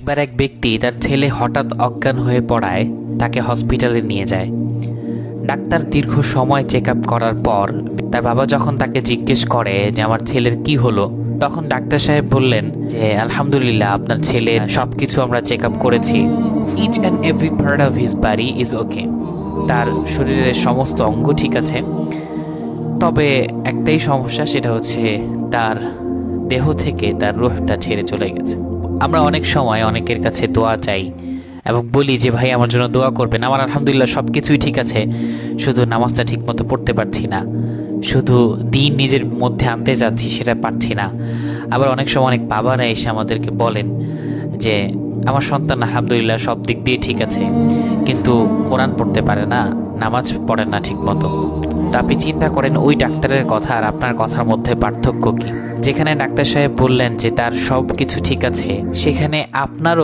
একবার এক ব্যক্তি তার ছেলে হঠাৎ অজ্ঞান হয়ে পড়ায়, তাকে হসপিটালে নিয়ে যায়। ডাক্তার দীর্ঘ সময় চেক আপ করার পর তার বাবা যখন তাকে জিজ্ঞেস করে যে, আমার ছেলের কি হলো? তখন ডাক্তার সাহেব বললেন যে, আলহামদুলিল্লাহ, আপনার ছেলের সব কিছু আমরা চেক আপ করেছি। Each and every part of his body is okay তার শরীরের সমস্ত অঙ্গ ঠিক আছে। তবে একটাই সমস্যা, সেটা হচ্ছে তার দেহ থেকে তার রুহটা ছেড়ে চলে গেছে। আমরা অনেক সময় অনেকের কাছে দোয়া চাই এবং বলি যে, ভাই, আমার জন্য দোয়া করবেন। আমার আলহামদুলিল্লাহ সব কিছুই ঠিক আছে। শুধু নামাজটা ঠিক মতো পড়তে পারছি না। শুধু দিন নিজের মধ্যে আনতে যাচ্ছি সেটা পারছি না। আবার অনেক সময় অনেক বাবারা এসে আমাদেরকে বলেন যে, আমার সন্তান আলহামদুলিল্লাহ সব দিক দিয়ে ঠিক আছে। কিন্তু কোরআন পড়তে পারে না। নামাজ পড়েন না ঠিক মতো তো আপনি চিন্তা করেন, ওই ডাক্তারের কথা আর আপনার কথার মধ্যে পার্থক্য কি? যেখানে ডাক্তার সাহেব বললেন যে তার সব কিছু ঠিক আছে, সেখানে আপনারও